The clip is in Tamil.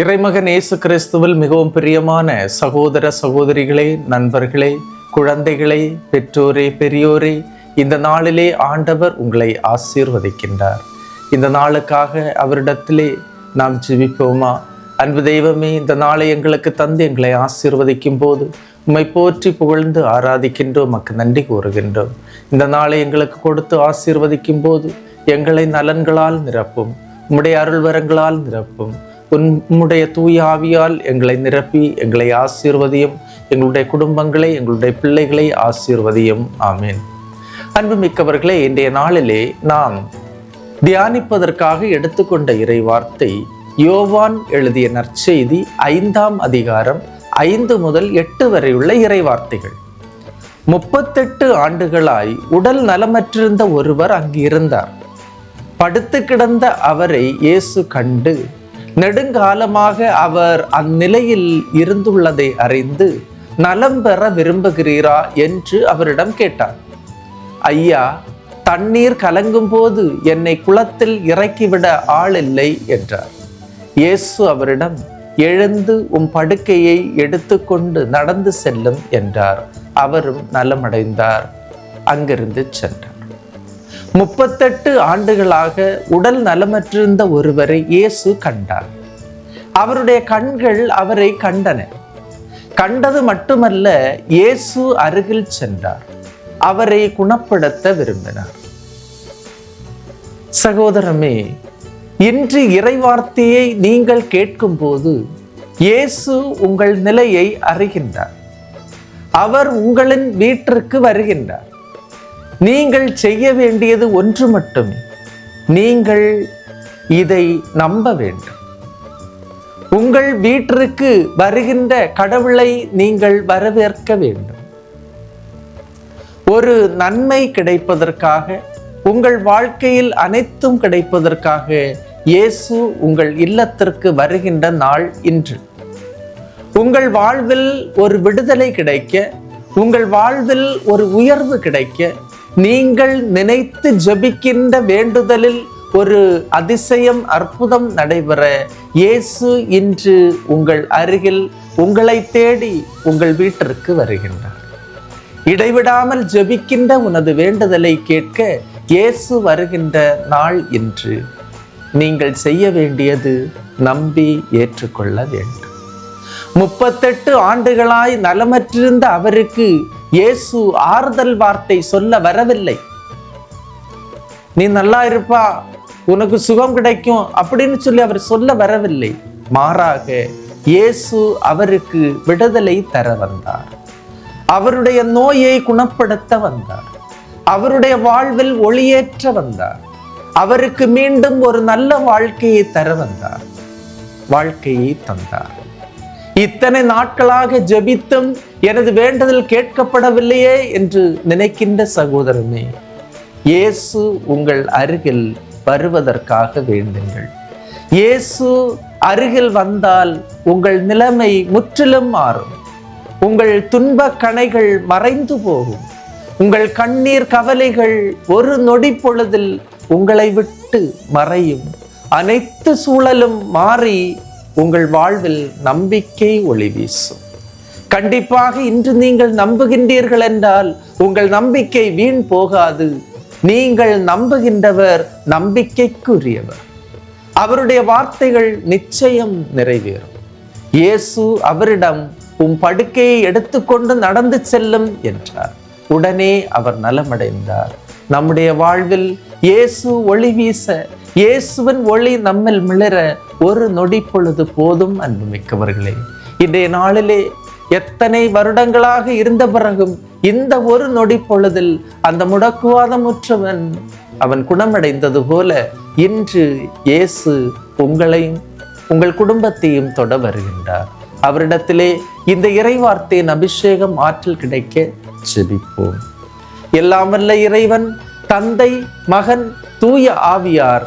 இறைமகன் இயேசு கிறிஸ்துவில் மிகவும் பிரியமான சகோதர சகோதரிகளே நண்பர்களே குழந்தைகளே பெற்றோரே பெரியோரே இந்த நாளிலே ஆண்டவர் உங்களை ஆசீர்வதிக்கின்றார். இந்த நாளுக்காக அவரிடத்திலே நாம் ஜெபிப்போமா? அன்பு தெய்வமே இந்த நாளை எங்களுக்கு தந்து எங்களை ஆசீர்வதிக்கும் போது உம்மை போற்றி புகழ்ந்து ஆராதிக்கின்றோம் மக்கு நன்றி கூறுகின்றோம். இந்த நாளை எங்களுக்கு கொடுத்து ஆசீர்வதிக்கும் போது எங்களை நலன்களால் நிரப்பும் உம்முடைய அருள்வரங்களால் நிரப்பும். உம்முடைய தூய ஆவியால் எங்களை நிரப்பி எங்களை ஆசீர்வதியும். எங்களுடைய குடும்பங்களை எங்களுடைய பிள்ளைகளை ஆசீர்வதியும். ஆமீன். அன்புமிக்கவர்களே இன்றைய நாளிலே நாம் தியானிப்பதற்காக எடுத்துக்கொண்ட இறை வார்த்தை யோவான் எழுதிய நற்செய்தி ஐந்தாம் அதிகாரம் ஐந்து முதல் எட்டு வரையுள்ள இறை வார்த்தைகள் முப்பத்தெட்டு ஆண்டுகளாய் உடல் நலமற்றிருந்த ஒருவர் அங்கு இருந்தார் படுத்து கிடந்த அவரை இயேசு கண்டு நெடுங்காலமாக அவர் அந்நிலையில் இருந்துள்ளதை அறிந்து நலம் பெற விரும்புகிறீரா என்று அவரிடம் கேட்டார். ஐயா தண்ணீர் கலங்கும் போது என்னை குளத்தில் இறக்கிவிட ஆள் இல்லை என்றார். இயேசு அவரிடம் எழுந்து உம் படுக்கையை எடுத்துக்கொண்டு நடந்து செல்லும் என்றார். அவரும் நலமடைந்தார். அங்கிருந்து சென்றார். முப்பத்தெட்டு ஆண்டுகளாக உடல் நலமற்றிருந்த ஒருவரை இயேசு கண்டார். அவருடைய கண்கள் அவரை கண்டன. கண்டது மட்டுமல்ல இயேசு அருகில் சென்றார். அவரை குணப்படுத்த விரும்பினார். சகோதரமே இன்று இறைவார்த்தையை நீங்கள் கேட்கும்போது இயேசு உங்கள் நிலையை அறிகின்றார். அவர் உங்களின் வீட்டிற்கு வருகின்றார். நீங்கள் செய்ய வேண்டியது ஒன்று மட்டுமே. நீங்கள் இதை நம்ப வேண்டும். உங்கள் வீட்டிற்கு வருகின்ற கடவுளை நீங்கள் வரவேற்க வேண்டும். ஒரு நன்மை கிடைப்பதற்காக உங்கள் வாழ்க்கையில் அனைத்தும் கிடைப்பதற்காக இயேசு உங்கள் இல்லத்திற்கு வருகின்ற நாள் இன்று. உங்கள் வாழ்வில் ஒரு விடுதலை கிடைக்க உங்கள் வாழ்வில் ஒரு உயர்வு கிடைக்க நீங்கள் நினைத்து ஜபிக்கின்ற வேண்டுதலில் ஒரு அதிசயம் அற்புதம் நடைபெற இயேசு இன்று உங்கள் அருகில் உங்களை தேடி உங்கள் வீட்டிற்கு வருகின்றார். இடைவிடாமல் ஜெபிக்கின்ற உனது வேண்டுதலை கேட்க இயேசு வருகின்ற நாள் இன்று. நீங்கள் செய்ய வேண்டியது நம்பி ஏற்றுக்கொள்ள வேண்டும். முப்பத்தெட்டு ஆண்டுகளாய் நலமற்றிருந்த அவருக்கு இயேசு ஆறுதல் வார்த்தை சொல்ல வரவில்லை. நீ நல்லா இருப்பா உனக்கு சுகம் கிடைக்கும் அப்படின்னு சொல்லி அவர் சொல்ல வரவில்லை. மாறாக இயேசு அவருக்கு விடுதலை தர வந்தார். அவருடைய நோயை குணப்படுத்த வந்தார். அவருடைய வாழ்வில் ஒளியேற்ற வந்தார். அவருக்கு மீண்டும் ஒரு நல்ல வாழ்க்கையை தர வந்தார். வாழ்க்கையை தந்தார். இத்தனை நாட்களாக ஜெபித்தும் எனது வேண்டுதல் கேட்கப்படவில்லையே என்று நினைக்கின்ற சகோதரமே இயேசு உங்கள் அருகில் வருவதற்காக வேண்டுங்கள். இயேசு அருகில் வந்தால் உங்கள் நிலைமை முற்றிலும் மாறும். உங்கள் துன்பக் கணைகள் மறைந்து போகும். உங்கள் கண்ணீர் கவலைகள் ஒரு நொடி பொழுதில் உங்களை விட்டு மறையும். அனைத்து சூழலும் மாறி உங்கள் வாழ்வில் நம்பிக்கை ஒளி வீசும். கண்டிப்பாக இன்று நீங்கள் நம்புகின்றீர்கள் என்றால் உங்கள் நம்பிக்கை வீண் போகாது. நீங்கள் நம்புகின்றவர் நம்பிக்கைக்குரியவர். அவருடைய வார்த்தைகள் நிச்சயம் நிறைவேறும். இயேசு அவரிடம் உன் படுக்கையை எடுத்துக்கொண்டு நடந்து செல்லும் என்றார். உடனே அவர் நலமடைந்தார். நம்முடைய வாழ்வில் இயேசு ஒளி வீச இயேசுவின் ஒளி நம்மில் மிளர ஒரு நொடி பொழுது போதும் அன்புமிக்கவர்களே. இன்றைய நாளிலே எத்தனை வருடங்களாக இருந்த பிறகும் இந்த ஒரு நொடி பொழுதில் அந்த முடக்குவாதமுற்றவன் அவன் குணமடைந்தது போல இன்று இயேசு உங்களையும் உங்கள் குடும்பத்தையும் தொட வருகின்றார். அவரிடத்திலே இந்த இறைவார்த்தையின் அபிஷேகம் ஆற்றல் கிடைக்க ஜெபிப்போம். எல்லாம் இறைவன் தந்தை மகன் தூய ஆவியார்